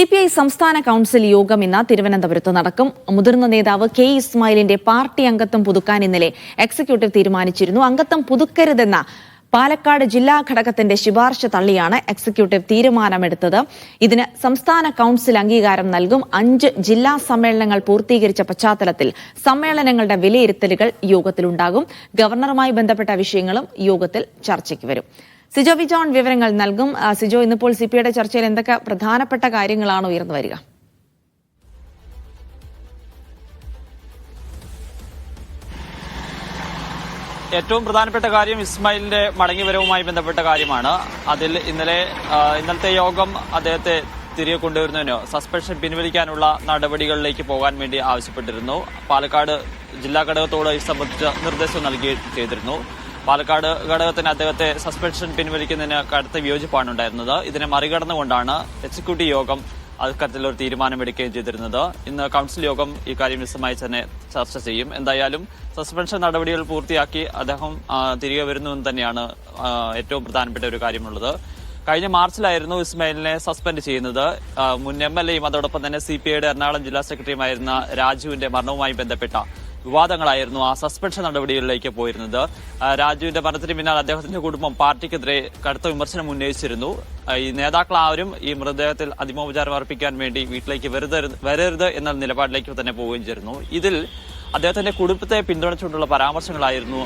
C P I സംസ്ഥാന council യോഗം ഇന്ന് തിരുവനന്തപുരത്ത് നടക്കും. മുതിർന്ന നേതാവ് കെ ഇസ്മായിലിന്റെ പാർട്ടി അംഗത്വം പുതുക്കാൻ ഇന്നലെ എക്സിക്യൂട്ടീവ് തീരുമാനിച്ചിരുന്നു. അംഗത്വം പുതുക്കരുതെന്ന പാലക്കാട് ജില്ലാ ഘടകത്തിന്റെ ശുപാർശ തള്ളിയാണ് എക്സിക്യൂട്ടീവ് തീരുമാനമെടുത്തത്. ഇതിന് സംസ്ഥാന കൌൺസിൽ അംഗീകാരം നൽകും. അഞ്ച് ജില്ലാ സമ്മേളനങ്ങൾ പൂർത്തീകരിച്ച പശ്ചാത്തലത്തിൽ സമ്മേളനങ്ങളുടെ വിലയിരുത്തലുകൾ യോഗത്തിലുണ്ടാകും. ഗവർണറുമായി ബന്ധപ്പെട്ട വിഷയങ്ങളും യോഗത്തിൽ ചർച്ചയ്ക്ക് വരും. സിജോ വി ജോൺ വിവരങ്ങൾ നൽകും. സിജോ ഇന്നിപ്പോൾ സി പി ഐയുടെ ചർച്ചയിൽ എന്തൊക്കെ പ്രധാനപ്പെട്ട കാര്യങ്ങളാണ് ഉയർന്നു വരിക? ഏറ്റവും പ്രധാനപ്പെട്ട കാര്യം ഇസ്മായിലിന്റെ മടങ്ങിവരവുമായി ബന്ധപ്പെട്ട കാര്യമാണ്. അതിൽ ഇന്നലെ ഇന്നലത്തെ യോഗം അദ്ദേഹത്തെ തിരികെ കൊണ്ടുവരുന്നതിന് സസ്പെൻഷൻ പിൻവലിക്കാനുള്ള നടപടികളിലേക്ക് പോകാൻ വേണ്ടി ആവശ്യപ്പെട്ടിരുന്നു. പാലക്കാട് ജില്ലാ ഘടകത്തോട് ഇത് സംബന്ധിച്ച നിർദ്ദേശം നൽകി ചെയ്തിരുന്നു. പാലക്കാട് ഘടകത്തിന് അദ്ദേഹത്തെ സസ്പെൻഷൻ പിൻവലിക്കുന്നതിന് കടുത്ത വിയോജിപ്പാണ് ഉണ്ടായിരുന്നത്. ഇതിനെ മറികടന്നുകൊണ്ടാണ് എക്സിക്യൂട്ടീവ് യോഗം അക്കാര്യത്തിൽ ഒരു തീരുമാനമെടുക്കുകയും ചെയ്തിരുന്നത്. ഇന്ന് കൌൺസിൽ യോഗം ഇക്കാര്യം വിശദമായി തന്നെ ചർച്ച ചെയ്യും. എന്തായാലും സസ്പെൻഷൻ നടപടികൾ പൂർത്തിയാക്കി അദ്ദേഹം തിരികെ വരുന്നുവെന്ന് തന്നെയാണ് ഏറ്റവും പ്രധാനപ്പെട്ട ഒരു കാര്യമുള്ളത്. കഴിഞ്ഞ മാർച്ചിലായിരുന്നു ഇസ്മായിലിനെ സസ്പെൻഡ് ചെയ്യുന്നത്. മുൻ എം എൽ എയും അതോടൊപ്പം തന്നെ സി പി ഐയുടെ എറണാകുളം ജില്ലാ സെക്രട്ടറിയുമായിരുന്ന രാജുവിന്റെ മരണവുമായി ബന്ധപ്പെട്ട വിവാദങ്ങളായിരുന്നു ആ സസ്പെൻഷൻ നടപടികളിലേക്ക് പോയിരുന്നത്. രാജുവിന്റെ മരണത്തിന് പിന്നാലെ അദ്ദേഹത്തിന്റെ കുടുംബം പാർട്ടിക്കെതിരെ കടുത്ത വിമർശനം ഉന്നയിച്ചിരുന്നു. ഈ നേതാക്കൾ ആരും ഈ മൃതദേഹത്തിൽ അതിമോപചാരം അർപ്പിക്കാൻ വേണ്ടി വീട്ടിലേക്ക് വരരുത് വരരുത് എന്ന നിലപാടിലേക്ക് തന്നെ പോവുകയും ചെയ്തിരുന്നു. ഇതിൽ അദ്ദേഹത്തിന്റെ കുടുംബത്തെ പിന്തുണച്ചുകൊണ്ടുള്ള പരാമർശങ്ങളായിരുന്നു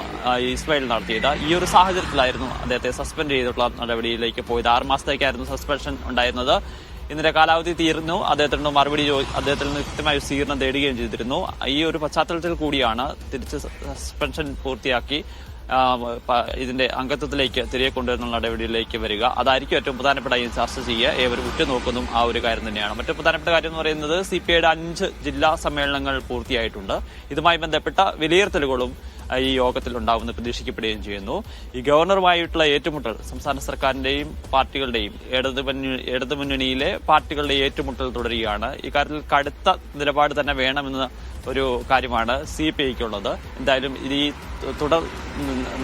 ഇസ്രായേൽ നടത്തിയത്. ഈ ഒരു സാഹചര്യത്തിലായിരുന്നു അദ്ദേഹത്തെ സസ്പെൻഡ് ചെയ്തിട്ടുള്ള നടപടിയിലേക്ക് പോയത്. ആറ് മാസത്തേക്കായിരുന്നു സസ്പെൻഷൻ ഉണ്ടായിരുന്നത്. ഇന്നലെ കാലാവധി തീർന്നു. അദ്ദേഹത്തിൽ നിന്ന് മറുപടി അദ്ദേഹത്തിൽ നിന്ന് കൃത്യമായ സ്വീകരണം തേടുകയും ചെയ്തിരുന്നു. ഈ ഒരു പശ്ചാത്തലത്തിൽ കൂടിയാണ് തിരിച്ച് സസ്പെൻഷൻ പൂർത്തിയാക്കി ഇതിന്റെ അംഗത്വത്തിലേക്ക് തിരികെ കൊണ്ടുവരുന്ന നടപടിയിലേക്ക് വരിക. അതായിരിക്കും ഏറ്റവും പ്രധാനപ്പെട്ട ഈ ചർച്ച ചെയ്യുക. ഏവരും ഉറ്റുനോക്കുന്നതും ആ ഒരു കാര്യം തന്നെയാണ്. മറ്റു പ്രധാനപ്പെട്ട കാര്യം എന്ന് പറയുന്നത് സി പി ഐയുടെ അഞ്ച് ജില്ലാ സമ്മേളനങ്ങൾ പൂർത്തിയായിട്ടുണ്ട്. ഇതുമായി ബന്ധപ്പെട്ട വിലയിരുത്തലുകളും ഈ യോഗത്തിൽ ഉണ്ടാവുമെന്ന് പ്രതീക്ഷിക്കപ്പെടുകയും ചെയ്യുന്നു. ഈ ഗവർണറുമായിട്ടുള്ള ഏറ്റുമുട്ടൽ സംസ്ഥാന സർക്കാരിന്റെയും പാർട്ടികളുടെയും ഇടതു ഇടതു പാർട്ടികളുടെ ഏറ്റുമുട്ടൽ തുടരുകയാണ്. ഇക്കാര്യത്തിൽ കടുത്ത നിലപാട് തന്നെ വേണമെന്ന ഒരു കാര്യമാണ് സി പി ഐക്കുള്ളത് എന്തായാലും ഈ തുടർ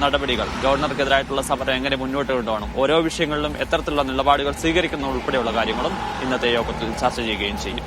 നടപടികൾ ഗവർണർക്കെതിരായിട്ടുള്ള സമരം എങ്ങനെ മുന്നോട്ട് കൊണ്ടുപോകണം ഓരോ വിഷയങ്ങളിലും എത്തരത്തിലുള്ള നിലപാടുകൾ സ്വീകരിക്കുന്ന ഉൾപ്പെടെയുള്ള കാര്യങ്ങളും ഇന്നത്തെ യോഗത്തിൽ ചർച്ച ചെയ്യുകയും ചെയ്യും.